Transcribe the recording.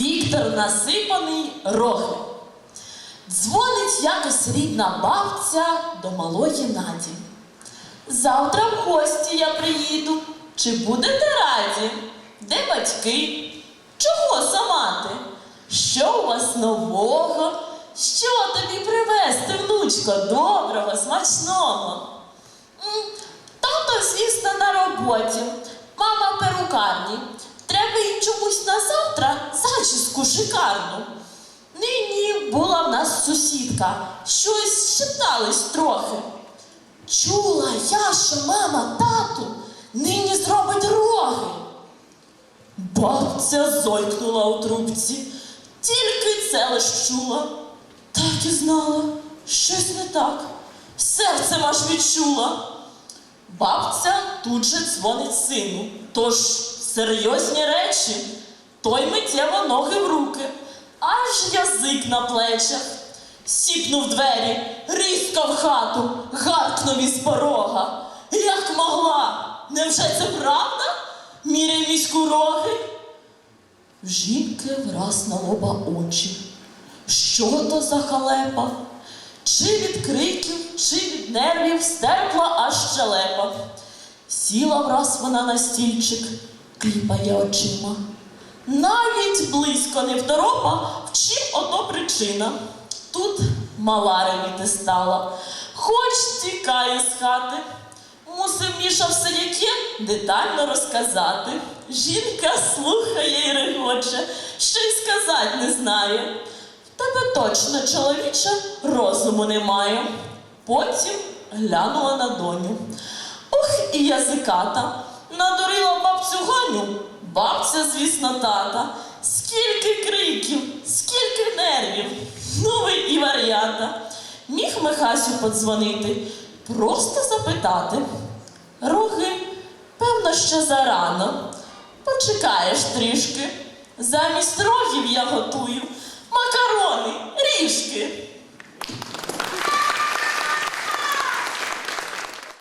Віктор насипаний роги. Дзвонить якось рідна бабця до малої Наді. Завтра в гості я приїду. Чи будете раді? Де батьки? Чого сама ти? Що у вас нового? Що тобі привезти, внучко, доброго, смачного? Тато, звісно, на роботі. Мама перукарні. Чомусь на завтра зачіску шикарну. Нині була в нас сусідка. Щось шептались трохи. Чула я, що мама тату нині зробить роги. Бабця зойкнула у трубці, тільки це лиш чула. Так і знала, щось не так. Серцем аж відчула. Бабця тут же дзвонить сину. Тож серйозні речі, той миттєво ноги в руки, аж язик на плечах. Сіпнув двері, різко в хату, гаркнув із порога. Як могла? Невже це правда? Міряй міську роги. В жінки враз на лоба очі. Що то за халепа? Чи від криків, чи від нервів стерпла аж щелепа. Сіла враз вона на стільчик, кліпає очима. Навіть близько не второпа, в чим ото причина. Тут мала ревіти стала, хоч тікає з хати. Мусив Міша все яке детально розказати. Жінка слухає і регоче, що й сказать не знає. В тебе точно, чоловіче, розуму немає. Потім глянула на доню. Ох, і язиката. Надурила Чули, бабця, звісно, тата, скільки криків, скільки нервів, ну і варіанта. Міг Михасю подзвонити, просто запитати. Роги, певно, ще зарано. Почекаєш трішки. Замість рогів я готую макарони, ріжки.